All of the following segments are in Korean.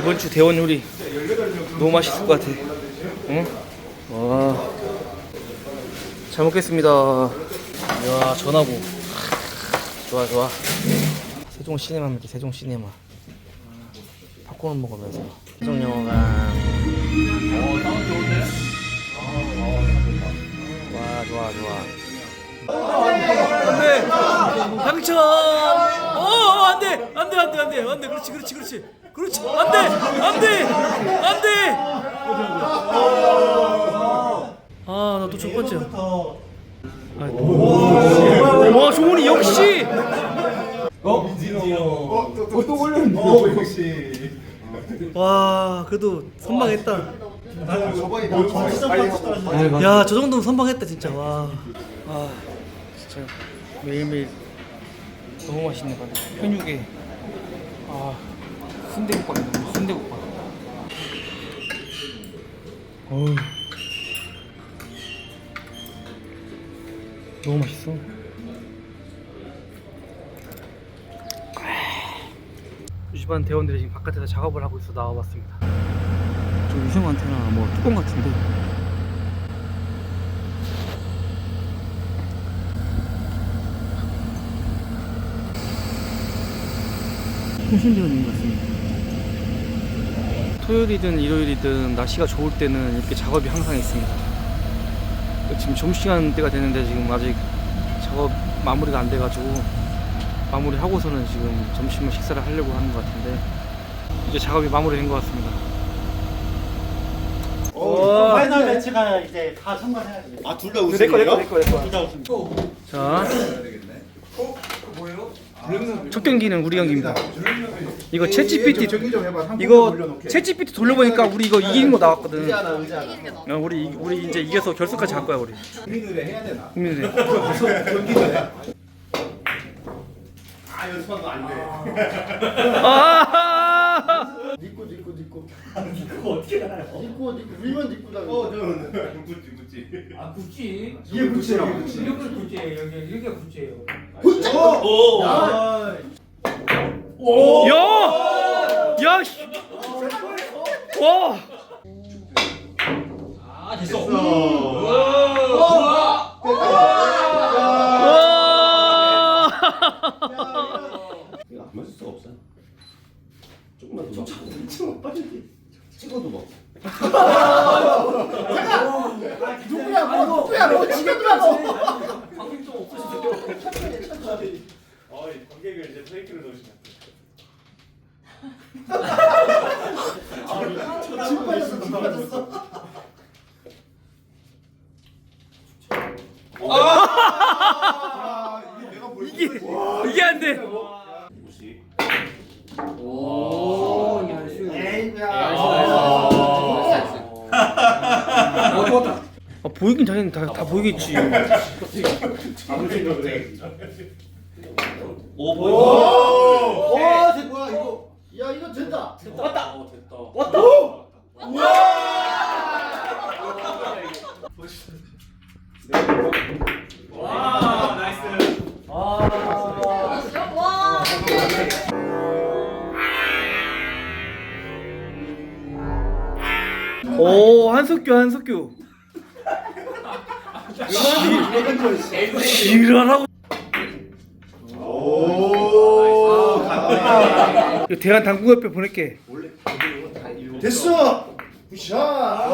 이번 주 대원 요리 너무 맛있을 것 같아. 응? 와. 잘 먹겠습니다. 이야, 전하고. 좋아, 좋아. 세종 시네마입니다. 세종 시네마. 팝콘 먹으면서. 세종 영화관. 와, 좋아, 좋아. 안 돼 당첨 어 안 돼 안 돼 안 돼 안 돼 안 돼 그렇지 그렇지 그렇지 그렇지 안 돼! 안 돼! 안 돼! 아 나 또 첫 번째야. 아, 와 종훈이 역시! 또 올렸네. 역시. 와 그래도 선방했다. 저번에 나 진짜 야저 정도면 선방했다 진짜. 와. 아, 진짜 매일매일 너무 맛있네 가게 현육에. 아 순대국밥이다. 순대국밥. 어우 너무 맛있어. 2시반 대원들이 지금 바깥에서 작업을 하고 있어 나와봤습니다. 저 유성 안테나 뭐 뚜껑 같은데. 있는 것 같습니다. 토요일이든 일요일이든 날씨가 좋을 때는 이렇게 작업이 항상 있습니다. 지금 점심시간 때가 되는데 지금 아직 작업 마무리가 안 돼가지고 마무리 하고서는 지금 점심을 식사를 하려고 하는 것 같은데 이제 작업이 마무리된 것 같습니다. 와. 파이널 매치가 이제 다 참가해야 돼. 아, 둘다 내거 내거 우승이에요? 내거 내거. 둘다 웃음. 자. 첫 경기는 우리 경기입니다. 이거 챗 GPT 정리 좀 해봐. 한 이거 번 올려놓게. 챗 GPT 돌려보니까 우리 이거 이기는 거 나왔거든. 의자나 의자나. 어, 우리 이- 우리 이제 이겨서 결승까지 갈 거야 우리. 국민의례 해야 되나? 국민들. 경기 전에. 아 연습한 거 아닌데. 아! 니꺼 니꺼 니꺼 그거 어떻게 알아요? 니꺼 니꺼 우리만 니꺼다 어 저는 굳지 굳지. 아 구찌? 이게 굳지라고. 굳지. 이게 구찌예요. 여기 이게 구찌예요. 오. 아 야! 야! 씨. 와! 아 됐어. 와! 안 맞을 수가 없어. 조금만 더. 조금만 빨리. 찍어도 뭐. 누구야 뭐 누구야 너 지겹다고 관객 좀 없으시죠? 관객을 이제 페이크를 넣으시면. 빠졌어 빠졌어 아 이게 내가 뭘 이게 이게 안 돼. 무시. 오, 야, 에이야 어, 좋았다. 아, 보이긴 당연히 다, 다 보이겠지. 아무 생각을 해. 오! 와, 쟤 뭐야 이거? 야 이거 된다. 왔다. 어, 됐다. 왔다. 와, 나이스. 와. 오, 한석규 한석규. 지랄하고. 이거 대한 당구협회 보낼게. 됐어. 굿샷. 야.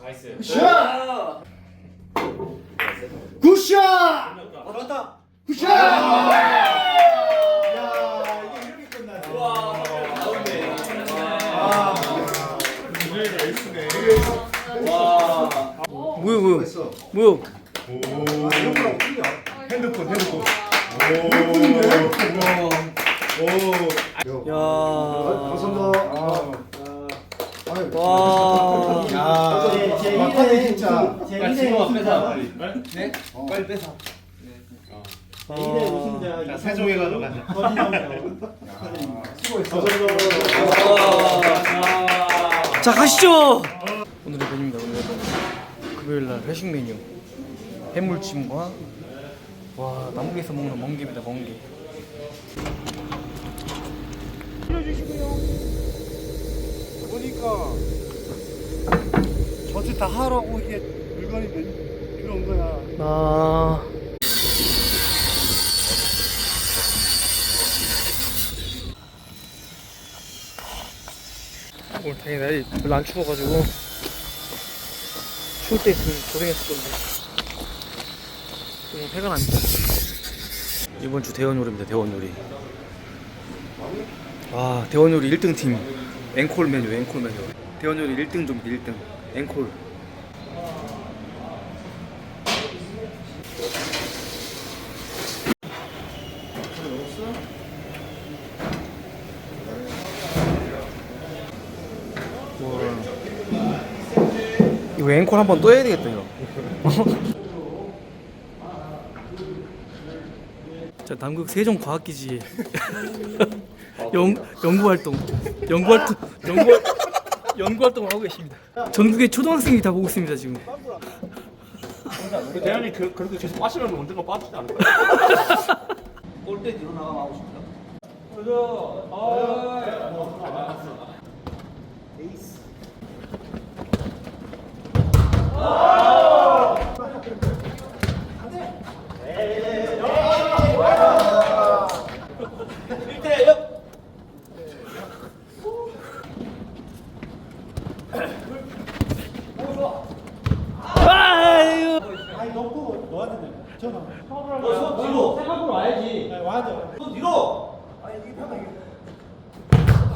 나이스. 굿샷. 굿샷. 왔다. 굿샷. 야 이게 이렇게 끝나네. 와. 아. 뭐야 뭐야 됐어. 뭐야? 오. 이런 거랑 틀려. 핸드폰 핸드폰. 오. 오. 야. 감사합니다. 아. 아유. 와. 야. 제, 제 일에 진짜. 제 야, 일에 지금 우승자. 앞에서 빨리. 네? 빨리. 제 일에 우승자. 자, 세종에 가서 가자. 수고했어. 자 가시죠. 오늘의 메뉴입니다. 오늘 금요일 날 회식 메뉴. 해물찜과 와 나무에서 먹는 멍게입니다. 멍게. 그러니까 전체 다 하라고 이게 물건이 몇- 필요한 거야. 아. 오늘 다행히 날이 별로 안 추워가지고 추울 때 있으면 고생했을 건데 좀 해가 납니다 이번 주 대원 요리입니다 대원 요리 와 대원 요리 1등 팀. 앵콜 메뉴 앵콜 메뉴. 대원 요리 1등 좀 1등. 앵콜. 이거 앵콜 한 번 또 해야 되겠다 이거. 자 남극 세종 과학기지 연 연구 활동 연구 활동 연구 연구 활동을 하고 계십니다. 전국의 초등학생이 다 보고 있습니다 지금. 대현이 그, 그렇게 계속 빠지면 언젠가 빠지지 않을까? 골대 뒤로 나가면 하고 싶다. 아유. 아니 넣고 전화. 너손 뒤로. 생각으로 와야지. 와줘. 손 뒤로.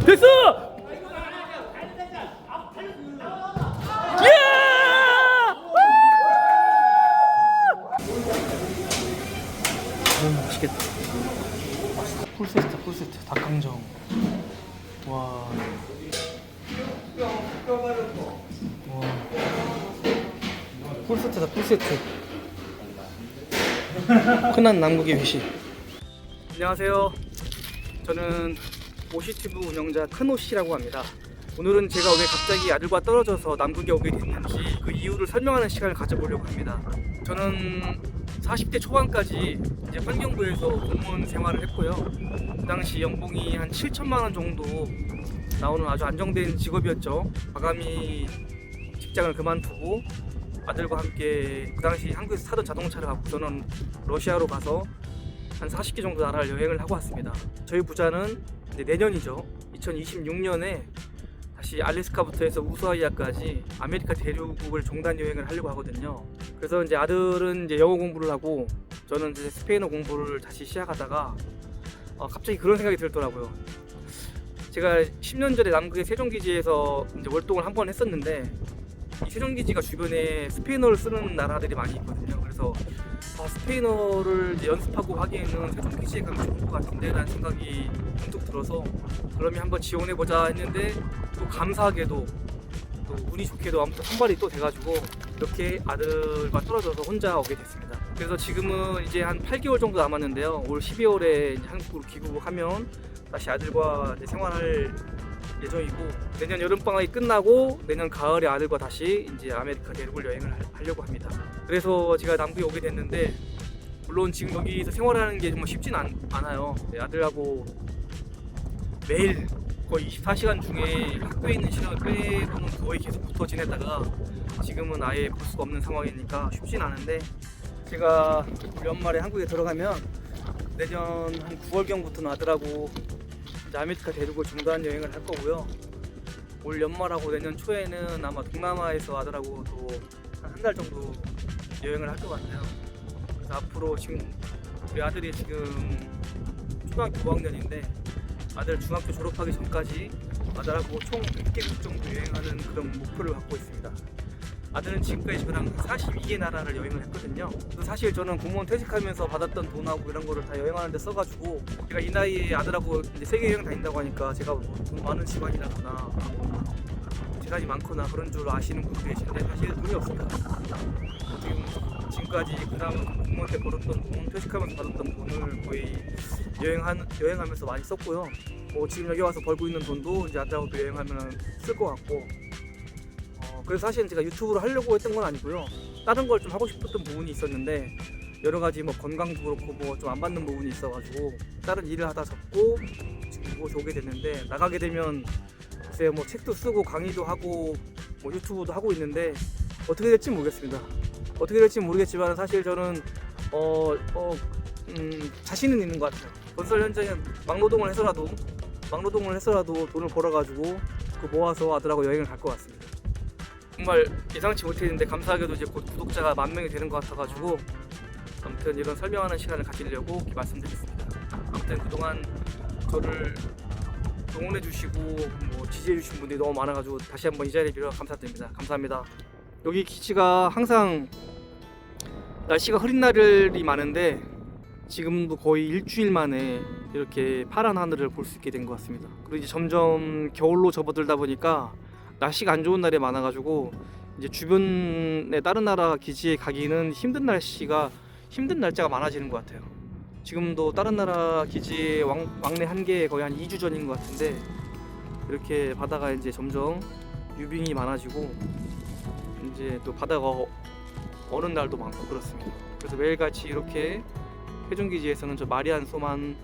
됐어. 예! 음, 맛있겠다. 풀 세트, 풀 세트, 닭강정. 와. 와. 풀 세트다, 풀 세트. 흔한 남극의 회식. 안녕하세요. 저는 오시티브 운영자 큰오 씨라고 합니다. 오늘은 제가 왜 갑자기 아들과 떨어져서 남극에 오게 됐는지 그 이유를 설명하는 시간을 가져보려고 합니다. 저는 40대 초반까지 이제 환경부에서 공무원 생활을 했고요. 그 당시 연봉이 한 7천만 원 정도 나오는 아주 안정된 직업이었죠. 과감히 직장을 그만두고 아들과 함께 그 당시 한국에서 타던 자동차를 갖고 저는 러시아로 가서 한 40개 정도 나라를 여행을 하고 왔습니다. 저희 부자는 내년이죠. 2026년에 다시 알래스카부터 해서 우수아이아까지 아메리카 대륙을 종단 여행을 하려고 하거든요. 그래서 이제 아들은 이제 영어 공부를 하고 저는 이제 스페인어 공부를 다시 시작하다가 어, 갑자기 그런 생각이 들더라고요. 제가 10년 전에 남극의 세종기지에서 이제 월동을 한 번 했었는데 이 세종기지가 주변에 스페인어를 쓰는 나라들이 많이 있거든요. 그래서 아, 스페인어를 연습하고 하기에는 세종기지에 가면 좋을 것 같은데 라는 생각이 문득 들어서 그러면 한번 지원해 보자 했는데 또 감사하게도 또 운이 좋게도 아무튼 선발이 또 돼가지고 이렇게 아들과 떨어져서 혼자 오게 됐습니다. 그래서 지금은 이제 한 8개월 정도 남았는데요. 올 12월에 이제 한국으로 귀국하면 다시 아들과 생활할 예정이고 내년 여름 방학이 끝나고 내년 가을에 아들과 다시 이제 아메리카 대륙을 여행을 하- 하려고 합니다. 그래서 제가 남부에 오게 됐는데 물론 지금 여기서 생활하는 게 정말 쉽진 않, 않아요. 네, 아들하고 매일 거의 24시간 중에 학교에 있는 시간을 빼고는 거의 계속 붙어 지내다가 지금은 아예 볼 수가 없는 상황이니까 쉽진 않은데 제가 연말에 한국에 들어가면 내년 한 9월경부터는 아들하고 아메리카 대륙을 중단 여행을 할 거고요. 올 연말하고 내년 초에는 아마 동남아에서 아들하고 또 한 한 달 정도 여행을 할 것 같아요. 그래서 앞으로 지금 우리 아들이 지금 초등학교 5학년인데 아들 중학교 졸업하기 전까지 아들하고 총 100개국 정도 여행하는 그런 목표를 갖고 있습니다. 아들은 지금까지 저랑 42개 나라를 여행을 했거든요. 사실 저는 공무원 퇴직하면서 받았던 돈하고 이런 거를 다 여행하는데 써가지고 제가 이 나이에 아들하고 이제 세계 여행 다닌다고 하니까 제가 뭐 돈 많은 집안이라거나 재산이 많거나 그런 줄 아시는 분들 계신데 사실 돈이 없습니다. 보면 지금까지 그다음 공무원 때 벌었던 돈, 퇴직하면서 받았던 돈을 거의 여행한 여행하면서 많이 썼고요. 뭐 지금 여기 와서 벌고 있는 돈도 이제 아들하고 또 여행하면 쓸 것 같고. 어, 그래서 사실은 제가 유튜브를 하려고 했던 건 아니고요. 다른 걸 좀 하고 싶었던 부분이 있었는데 여러 가지 뭐 건강도 그렇고 뭐 좀 안 맞는 부분이 있어가지고 다른 일을 하다 접고 지금 이곳에 오게 됐는데 나가게 되면 글쎄요 뭐 책도 쓰고 강의도 하고 뭐 유튜브도 하고 있는데 어떻게 될지 모르겠습니다. 어떻게 될지 모르겠지만 사실 저는 어, 어, 음, 자신은 있는 것 같아요. 건설 현장에 막노동을 해서라도 막노동을 해서라도 돈을 벌어가지고 그 모아서 아들하고 여행을 갈 것 같습니다. 정말 예상치 못했는데 감사하게도 이제 곧 구독자가 만 명이 되는 것 같아가지고 아무튼 이런 설명하는 시간을 가지려고 이렇게 말씀드렸습니다. 아무튼 그동안 저를 응원해 주시고 뭐 지지해 주신 분들이 너무 많아가지고 다시 한번 이 자리에 빌어 감사드립니다. 감사합니다. 여기 기지가 항상 날씨가 흐린 날이 많은데 지금도 거의 일주일 만에 이렇게 파란 하늘을 볼 수 있게 된 것 같습니다. 그리고 이제 점점 겨울로 접어들다 보니까 날씨가 안 좋은 날이 많아가지고 이제 주변의 다른 나라 기지에 가기는 힘든 날씨가 힘든 날짜가 많아지는 것 같아요. 지금도 다른 나라 기지에 왕, 왕래 한 게 거의 한 2주 전인 것 같은데 이렇게 바다가 이제 점점 유빙이 많아지고 이제 또 바다가 어- 어느 날도 많고 그렇습니다. 그래서 매일같이 이렇게 회중기지에서는 저 마리안 소만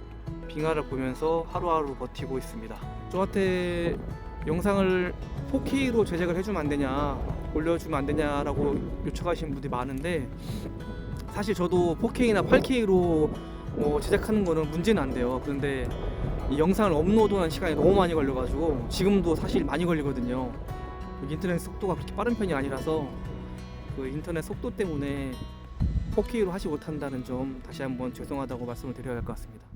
빙하를 보면서 하루하루 버티고 있습니다. 저한테 영상을 4K로 제작을 해주면 안 되냐, 올려주면 안 되냐라고 요청하시는 분들이 많은데 사실 저도 4K나 8K로 뭐 제작하는 거는 문제는 안 돼요. 그런데 이 영상을 업로드하는 시간이 너무 많이 걸려가지고 지금도 사실 많이 걸리거든요. 인터넷 속도가 그렇게 빠른 편이 아니라서 그 인터넷 속도 때문에 4K로 하지 못한다는 점 다시 한번 죄송하다고 말씀을 드려야 할 것 같습니다.